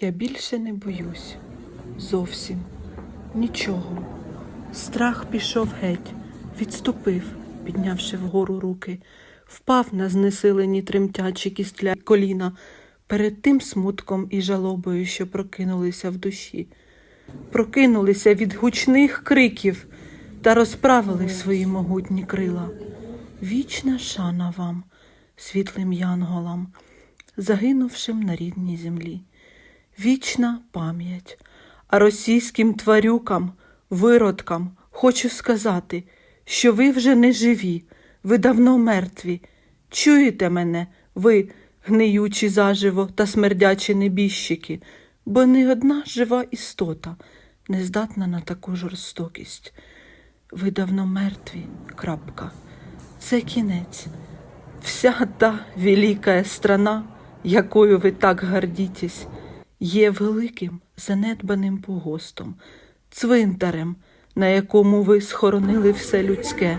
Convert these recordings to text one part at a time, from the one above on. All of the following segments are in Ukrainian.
Я більше не боюсь. Зовсім нічого. Страх пішов геть, відступив, піднявши вгору руки, впав на знесилені тремтячі кістля коліна перед тим смутком і жалобою, що прокинулися в душі. Прокинулися від гучних криків та розправили свої могутні крила. Вічна шана вам, світлим янголам, загинувшим на рідній землі. Вічна пам'ять. А російським тварюкам, виродкам хочу сказати, що ви вже не живі, ви давно мертві. Чуєте мене, ви, гниючі заживо та смердячі небіжчики, бо не одна жива істота не здатна на таку жорстокість. Ви давно мертві, крапка. Це кінець. Вся та велика страна, якою ви так гордітесь, є великим занедбаним погостом, цвинтарем, на якому ви схоронили все людське,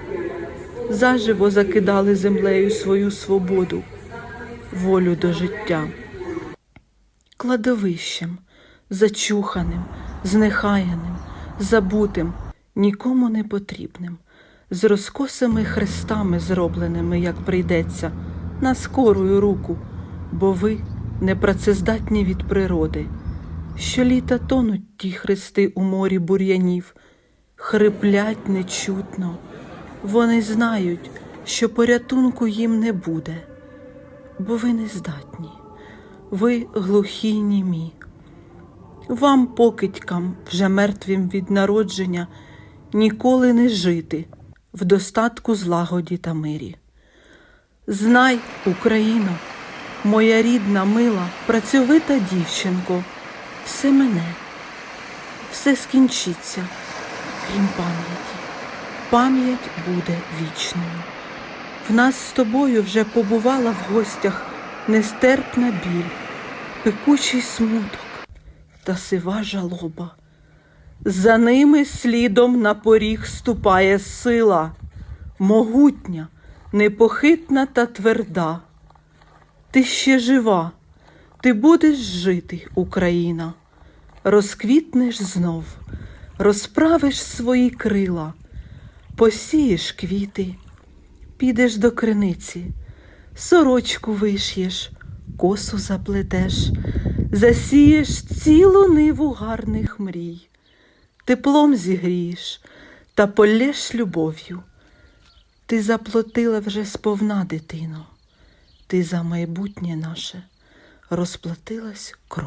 заживо закидали землею свою свободу, волю до життя, кладовищем, зачуханим, знехаяним, забутим, нікому не потрібним, з розкосими хрестами, зробленими, як прийдеться, на скорую руку, бо ви непрацездатні від природи. Щоліта тонуть ті хрести у морі бур'янів, хриплять нечутно. Вони знають, що порятунку їм не буде, бо ви не здатні, ви глухі німі. Вам, покидькам, вже мертвим від народження, ніколи не жити в достатку злагоді та мирі. Знай, Україно, моя рідна, мила, працьовита дівчинко, все мене, все скінчиться, крім пам'яті. Пам'ять буде вічною. В нас з тобою вже побувала в гостях нестерпна біль, пекучий смуток та сива жалоба. За ними слідом на поріг ступає сила, могутня, непохитна та тверда. Ти ще жива, ти будеш жити, Україна, розквітнеш знов, розправиш свої крила, посієш квіти, підеш до криниці, сорочку виш'єш, косу заплетеш, засієш цілу ниву гарних мрій, теплом зігрієш та полєш любов'ю. Ти заплатила вже сповна, дитино, ти за майбутнє наше розплатилась кров.